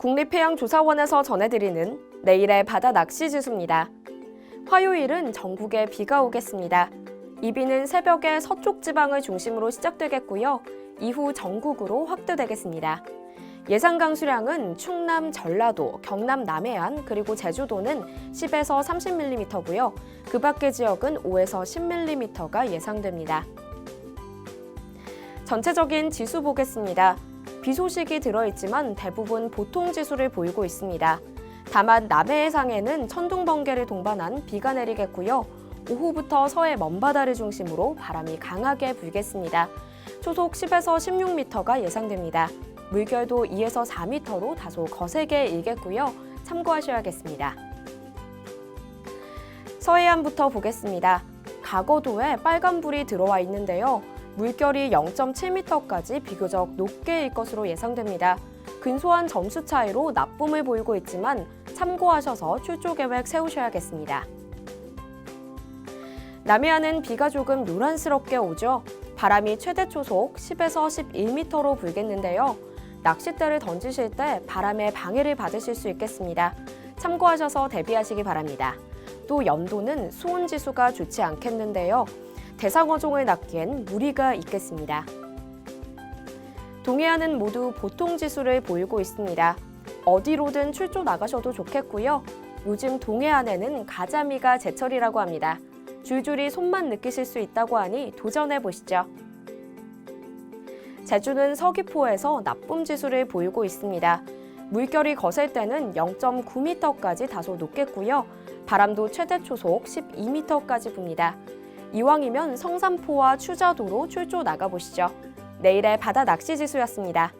국립해양조사원에서 전해드리는 내일의 바다 낚시 지수입니다. 화요일은 전국에 비가 오겠습니다. 이 비는 새벽에 서쪽 지방을 중심으로 시작되겠고요. 이후 전국으로 확대되겠습니다. 예상 강수량은 충남, 전라도, 경남 남해안 그리고 제주도는 10에서 30mm고요. 그 밖의 지역은 5에서 10mm가 예상됩니다. 전체적인 지수 보겠습니다. 비 소식이 들어있지만 대부분 보통 지수를 보이고 있습니다. 다만 남해 해상에는 천둥 번개를 동반한 비가 내리겠고요. 오후부터 서해 먼바다를 중심으로 바람이 강하게 불겠습니다. 초속 10에서 16m가 예상됩니다. 물결도 2에서 4m로 다소 거세게 일겠고요. 참고하셔야겠습니다. 서해안부터 보겠습니다. 가거도에 빨간불이 들어와 있는데요. 물결이 0.7m까지 비교적 높게 일 것으로 예상됩니다. 근소한 점수 차이로 나쁨을 보이고 있지만 참고하셔서 출조 계획 세우셔야겠습니다. 남해안은 비가 조금 요란스럽게 오죠. 바람이 최대 초속 10에서 11m로 불겠는데요. 낚싯대를 던지실 때 바람에 방해를 받으실 수 있겠습니다. 참고하셔서 대비하시기 바랍니다. 또 연도는 수온 지수가 좋지 않겠는데요. 대상어종을 낚기엔 무리가 있겠습니다. 동해안은 모두 보통 지수를 보이고 있습니다. 어디로든 출조 나가셔도 좋겠고요. 요즘 동해안에는 가자미가 제철이라고 합니다. 줄줄이 손만 느끼실 수 있다고 하니 도전해 보시죠. 제주는 서귀포에서 나쁨 지수를 보이고 있습니다. 물결이 거셀 때는 0.9m까지 다소 높겠고요. 바람도 최대 초속 12m까지 붑니다. 이왕이면 성산포와 추자도로 출조 나가보시죠. 내일의 바다 낚시 지수였습니다.